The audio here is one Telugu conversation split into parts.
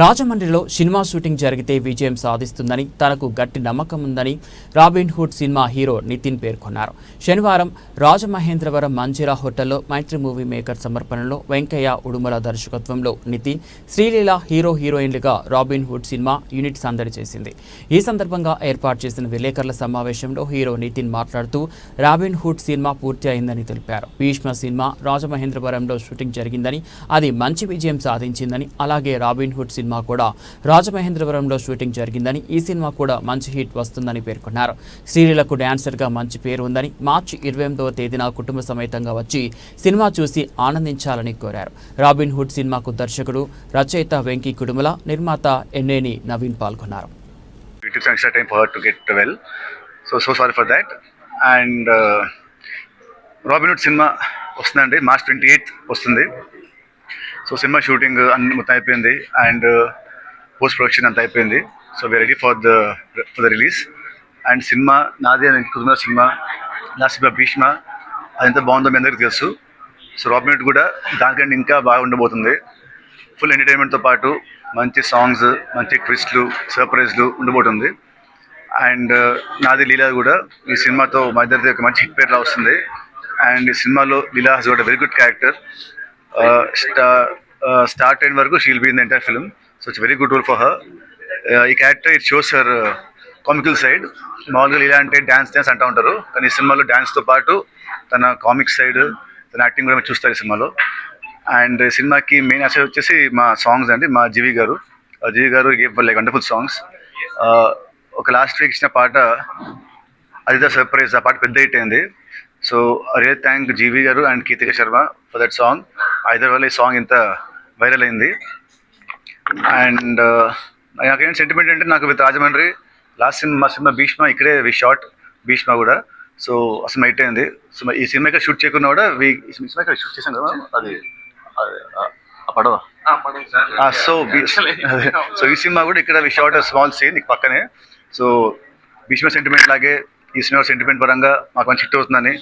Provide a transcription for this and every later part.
రాజమండ్రిలో సినిమా షూటింగ్ జరిగితే విజయం సాధిస్తుందని తనకు గట్టి నమ్మకం ఉందని Robin Hood cinema hero Nithin పేర్కొన్నారు. శనివారం రాజమహేంద్రవరం మంజిరా హోటల్లో మైత్రి మూవీ మేకర్ సమర్పణలో వెంకయ్య ఉడుమల దర్శకత్వంలో నితిన్ శ్రీలీల హీరో హీరోయిన్లుగా రాబిన్ హుడ్ సినిమా యూనిట్ సందడి చేసింది. ఈ సందర్భంగా ఏర్పాటు చేసిన విలేకరుల సమావేశంలో హీరో నితిన్ మాట్లాడుతూ రాబిన్ హుడ్ సినిమా పూర్తి అయిందని తెలిపారు. భీష్మ సినిమా రాజమహేంద్రవరంలో షూటింగ్ జరిగిందని అది మంచి విజయం సాధించిందని అలాగే రాబిన్ హుడ్ సినిమా కూడా రాజమహేంద్రవరంలో షూటింగ్ జరిగిందని ఈ సినిమా కూడా మంచి హిట్ వస్తుందని పేర్కొన్నారు. శ్రీలీలకు డ్యాన్సర్గా మంచి పేరు ఉందని మార్చి ఇరవై ఎనిమిదవ తేదీన కుటుంబ సమేతంగా వచ్చి సినిమా చూసి ఆనందించాలని కోరారు. రాబిన్ హుడ్ సినిమాకు దర్శకుడు రచయిత వెంకీ కుడుమల నిర్మాత ఎన్నేని నవీన్ పాల్గొన్నారు. It Robin Hood uh, cinema వస్తుందండి. మార్చ్ ట్వంటీ ఎయిత్ వస్తుంది. సో సినిమా షూటింగ్ అన్ని మొత్తం అయిపోయింది అండ్ uh, పోస్ట్ ప్రొడక్షన్ అంతా అయిపోయింది. So we ready for the for the release and cinema నాది అని కుటుంబ సినిమా నా సినిమా భీష్మ అది ఎంత బాగుందో మీ అందరికీ తెలుసు. సో రాబిన్ కూడా దానికంటే ఇంకా బాగా ఉండబోతుంది. ఫుల్ ఎంటర్టైన్మెంట్తో పాటు మంచి సాంగ్స్ మంచి ట్విస్ట్లు సర్ప్రైజ్లు ఉండబోతుంది. అండ్ uh, నాది లీలా కూడా ఈ సినిమాతో మా ఇద్దరిది ఒక మంచి హిట్ పేర్లా వస్తుంది. అండ్ ఈ సినిమాలో Leela has got very good character స్టా స్టార్ట్ అయిన వరకు she'll be in the entire film so it's very good role for her ఈ character it shows her comical side మామూలుగా ఇలా అంటే డ్యాన్స్ డ్యాన్స్ అంటూ ఉంటారు. కానీ ఈ సినిమాలో డ్యాన్స్తో పాటు తన కామిక్ సైడ్ తన యాక్టింగ్ కూడా మీరు చూస్తారు ఈ సినిమాలో. అండ్ సినిమాకి మెయిన్ అసలు వచ్చేసి మా సాంగ్స్ అండి మా జీవి గారు. జీవి గారు గేవ్ లైక్ వండర్ఫుల్ సాంగ్స్ ఒక లాస్ట్ వీక్ ఇచ్చిన పాట అది ద సర్ప్రైజ్ ఆ పాట పెద్ద హిట్ అయింది. సో రియల్ థ్యాంక్ జీవి గారు and Ketika Sharma for that song either వల్ల ఈ సాంగ్ ఇంత వైరల్ అయింది. అండ్ నాకేం సెంటిమెంట్ అంటే నాకు with Rajahmundry last cinema cinema Bheeshma ఇక్కడే వి షార్ట్ భీష్మ కూడా. సో అసలు హిట్ అయింది. సో ఈ సినిమా ఇక్కడ షూట్ చేయకుండా కూడా వి ఈ సినిమా ఇక్కడ షూట్ చేసాం కదా అది పడవ. సో సో ఈ సినిమా కూడా ఇక్కడ వి షార్ట్ స్మాల్ సీన్ పక్కనే. సో భీష్మ సెంటిమెంట్ లాగే ఈ సినిమా సెంటిమెంట్ పరంగా మాకు మంచి హిట్ అవుతుందని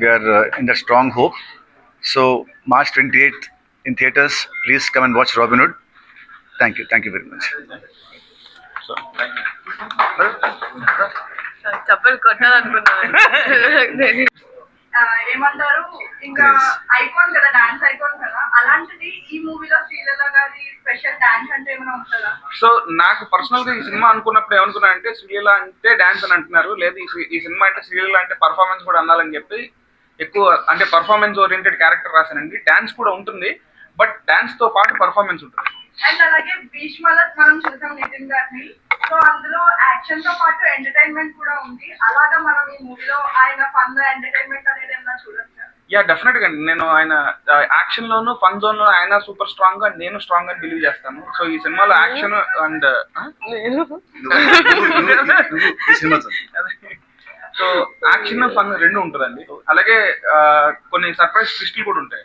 we're in the strong hope so March twenty eighth in theatres please come and watch Robin Hood thank you thank you very much చెప్పలు కొట్టాలనుకున్నాను ఏమంటారు ఇంకా ఐకాన్ కదా డాన్స్ ఐకాన్ కదా అలాంటిది ఈ మూవీలో శ్రీలీల గారి స్పెషల్ డాన్స్ అంటే ఏమైనా ఉంటుందా సో నాకు పర్సనల్గా ఈ సినిమా అనుకున్నప్పుడు ఏమనుకున్నా అంటే శ్రీలీల అంటే డాన్స్ అని అంటున్నారు. లేదు ఈ సినిమా అంటే శ్రీలీల అంటే పర్ఫార్మెన్స్ కూడా అనాలని చెప్పి ఎక్కువ అంటే పర్ఫార్మెన్స్ ఓరియంటెడ్ క్యారెక్టర్ రాశానండి. డాన్స్ కూడా ఉంటుంది. బట్ డాన్స్తో పాటు పర్ఫార్మెన్స్ ఉంటుంది. అండ్ అలాగే భీష్మలో మనం చూసాం నితిన్ గారిని. సో అందులో యాక్షన్తో పాటు ఎంటర్టైన్మెంట్ కూడా ఉంది. అలాగా మనం ఈ మూవీలో ఆయన ఫన్ ఎంటర్టైన్మెంట్ అనేది ఏమైనా చూడొచ్చా? యా డెఫినెట్గా నేను ఆయన యాక్షన్ లోను ఫన్ జోన్లో ఆయన సూపర్ స్ట్రాంగ్గా నేను స్ట్రాంగ్గా బిలీవ్ చేస్తాను. సో ఈ సినిమాలో action and so action fun రెండు ఉంటుందండి. అలాగే కొన్ని సర్ప్రైజ్ ట్విస్టులు కూడా ఉంటాయి.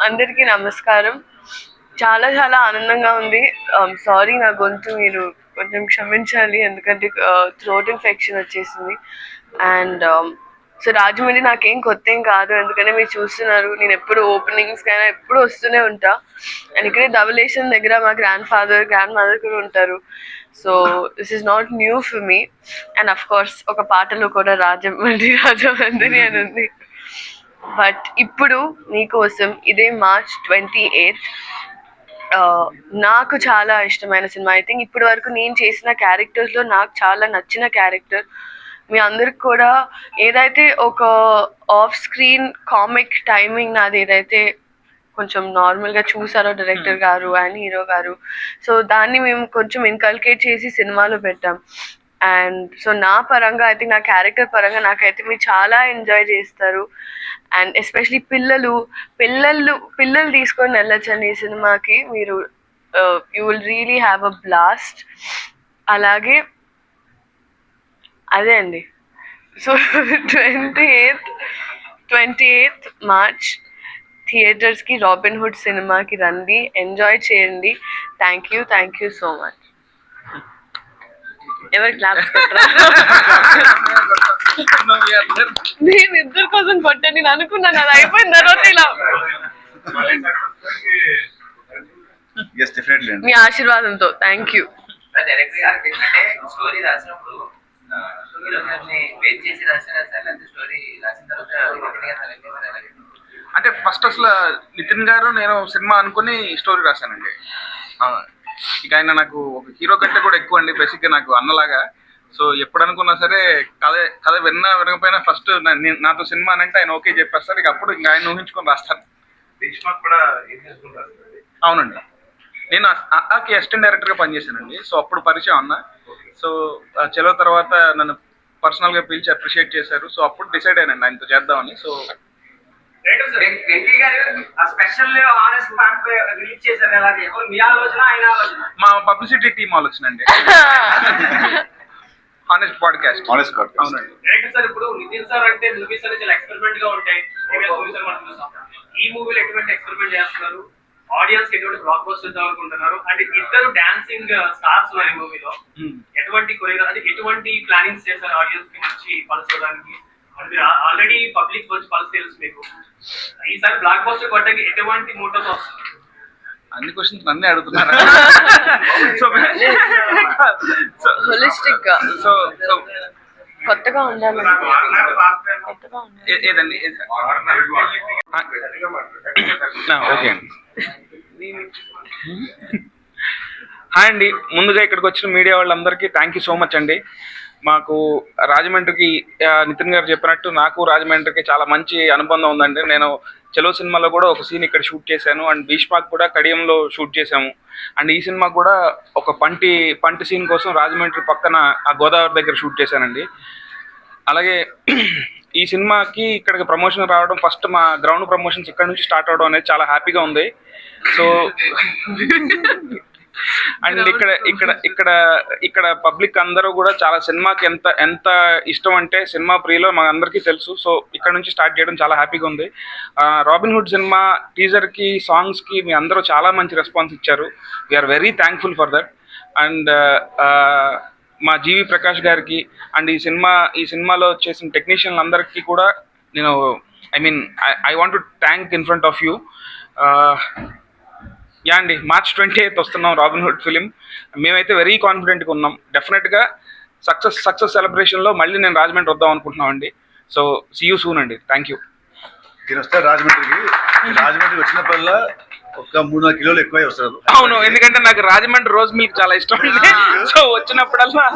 అందరికీ నమస్కారం. చాలా చాలా ఆనందంగా ఉంది. Um, సారీ నా గొంతు మీరు కొంచెం క్షమించాలి ఎందుకంటే uh, థ్రోట్ ఇన్ఫెక్షన్ వచ్చేసింది. అండ్ సో రాజమండ్రి నాకేం కొత్త ఏం కాదు. ఎందుకంటే మీరు చూస్తున్నారు నేను ఎప్పుడు ఓపెనింగ్స్ కైనా ఎప్పుడు వస్తూనే ఉంటా. అండ్ ఇక్కడే ధవలేషన్ దగ్గర మా గ్రాండ్ ఫాదర్ గ్రాండ్ మదర్ కూడా ఉంటారు. So this is not new for me and of course ఒక పాటలో కూడా రాజమండ్రి రాజమండ్రి అని ఉంది. బట్ ఇప్పుడు మీకోసం ఇదే మార్చ్ ట్వంటీ ఎయిత్ నాకు చాలా ఇష్టమైన సినిమా. ఐ థింక్ ఇప్పటి వరకు నేను చేసిన క్యారెక్టర్స్లో నాకు చాలా నచ్చిన క్యారెక్టర్ మీ అందరికి కూడా ఏదైతే ఒక ఆఫ్ స్క్రీన్ కామిక్ టైమింగ్ నాది ఏదైతే కొంచెం నార్మల్గా చూసారో డైరెక్టర్ గారు అండ్ హీరో గారు సో దాన్ని మేము కొంచెం ఇన్కల్కేట్ చేసి సినిమాలో పెట్టాం. అండ్ సో నా పరంగా అయితే నా క్యారెక్టర్ పరంగా నాకైతే మీరు చాలా ఎంజాయ్ చేస్తారు. అండ్ ఎస్పెషలీ పిల్లలు పిల్లలు పిల్లలు తీసుకొని వెళ్ళొచ్చండి ఈ సినిమాకి. మీరు you will really have a blast అలాగే అదే అండి. So twenty eighth twenty eighth March థియేటర్స్కి రాబిన్ హుడ్ సినిమాకి రండి ఎంజాయ్ చేయండి. Thank you thank you so much. ఎవరు క్లాప్స్ నేను ఇద్దరు కోసం కొట్టాను నేను అనుకున్నాను అది అయిపోయిన తర్వాత ఇలా. మీ ఆశీర్వాదంతో. Thank you. స్టోరీ రాసినప్పుడు అంటే ఫస్ట్ అసలు నితిన్ గారు నేను సినిమా అనుకుని స్టోరీ రాశానండి. ఆ, ఇక ఆయన నాకు ఒక హీరో కంటే కూడా ఎక్కువ అండి బేసిక్గా నాకు అన్నలాగా. సో ఎప్పుడు అనుకున్నా సరే కథ కథ విన్నా వినకపోయినా ఫస్ట్ నాతో సినిమా అని అంటే ఆయన ఓకే చెప్పేస్తారు. ఇక అప్పుడు ఇంకా ఆయన ఊహించుకొని రాస్తాను అవునండి. నేను అక్కి అసిస్టెంట్ డైరెక్టర్గా పనిచేశానండి. సో అప్పుడు పరిచయం అన్న. సో ఆ చెలో తర్వాత నన్ను పర్సనల్గా పిలిచి అప్రిషియేట్ చేశారు. సో అప్పుడు డిసైడ్ అయినండి ఆయనతో చేద్దామని. సో వెం- వెంకీ గారు ఆ స్పెషల్ ఆనెస్ట్ పార్ట్ రిలీజ్ చేశారు కదా అది. ఎవరు మీ ఆలోచన ఆయన ఆలోచన? మా పబ్లిసిటీ టీం ఆలోచనండి హానెస్ట్ పాడ్కాస్ట్ Honest podcast. అవునండి. డైరెక్టర్ సార్ ఇప్పుడు నితిన్ సార్ అంటే మూవీస్ అనేది చాలా ఎక్స్పెరిమెంట్గా ఉంటాయి. ప్రీవియస్ మూవీస్ మనం చూసాం ఈ మూవీలో ఎటువంటి ఎక్స్పెరిమెంట్ చేస్తున్నారు? ఆడియన్స్కి ఎటువంటి బ్లాక్ బస్టర్ ఇద్దాం అనుకుంటున్నారు? అండ్ ఇద్దరు డాన్సింగ్ స్టార్స్ ఉన్నారు ఈ మూవీలో. ఎటువంటి కొరియోగ్రా అంటే ఎటువంటి ప్లానింగ్స్ చేశారు ఆడియన్స్కి మంచి పల్స్ మీరు ఆల్రెడీ పబ్లిక్ మంచి పల్స్ తెలుసు మీకు. ఈసారి బ్లాక్ బస్టర్ కొట్టడానికి ఎటువంటి మోటోస్ వస్తుంది అన్ని క్వశ్చన్స్ నన్నే అడుగుతున్నారు? సో హోలిస్టిక్గా. సో సో కొత్తగా ఉండాలి. ఏదండి? ఓకే అండి. హాయ్ అండి. ముందుగా ఇక్కడికి వచ్చిన మీడియా వాళ్ళందరికీ థ్యాంక్ యూ సో మచ్ అండి. మాకు రాజమండ్రికి నితిన్ గారు చెప్పినట్టు నాకు రాజమండ్రికి చాలా మంచి అనుబంధం ఉందండి. నేను చలో సినిమాలో కూడా ఒక సీన్ ఇక్కడ షూట్ చేశాను. అండ్ భీష్మాక్ కూడా కడియంలో షూట్ చేశాము. అండ్ ఈ సినిమా కూడా ఒక పంటి పంటి సీన్ కోసం రాజమండ్రి పక్కన ఆ గోదావరి దగ్గర షూట్ చేశానండి. అలాగే ఈ సినిమాకి ఇక్కడికి ప్రమోషన్ రావడం ఫస్ట్ మా గ్రౌండ్ ప్రమోషన్స్ ఇక్కడ నుంచి స్టార్ట్ అవడం అనేది చాలా హ్యాపీగా ఉంది. సో అండ్ ఇక్కడ ఇక్కడ ఇక్కడ ఇక్కడ పబ్లిక్ అందరూ కూడా చాలా సినిమాకి ఎంత ఎంత ఇష్టం అంటే సినిమా ప్రియులో మా అందరికీ తెలుసు. సో ఇక్కడ నుంచి స్టార్ట్ చేయడం చాలా హ్యాపీగా ఉంది. రాబిన్ హుడ్ సినిమా టీజర్కి సాంగ్స్కి మీ అందరూ చాలా మంచి రెస్పాన్స్ ఇచ్చారు. We are very thankful for that and మా జీవి ప్రకాష్ గారికి అండ్ ఈ సినిమా ఈ సినిమాలో చేసిన టెక్నీషియన్లు అందరికీ కూడా నేను I mean I want to thank in front of you yeah అండి మార్చ్ ట్వంటీ ఎయిత్ వస్తున్నాం రాబిన్ హుడ్ ఫిలిం. మేమైతే వెరీ కాన్ఫిడెంట్గా ఉన్నాం. డెఫినెట్గా సక్సెస్ సక్సెస్ సెలబ్రేషన్లో మళ్ళీ నేను రాజమండ్రి వద్దాం అనుకుంటున్నాం అండి. సో సీ యూ సూన్ అండి. థ్యాంక్ యూ నేను వస్తారు రాజమండ్రికి. రాజమండ్రికి వచ్చినప్పుడల్లా ఒక మూడు నాలుగు కిలోలు ఎక్కువై వస్తారు. అవును ఎందుకంటే నాకు రాజమండ్రి రోజ్ మిల్క్ చాలా ఇష్టం అండి. సో వచ్చినప్పుడల్లా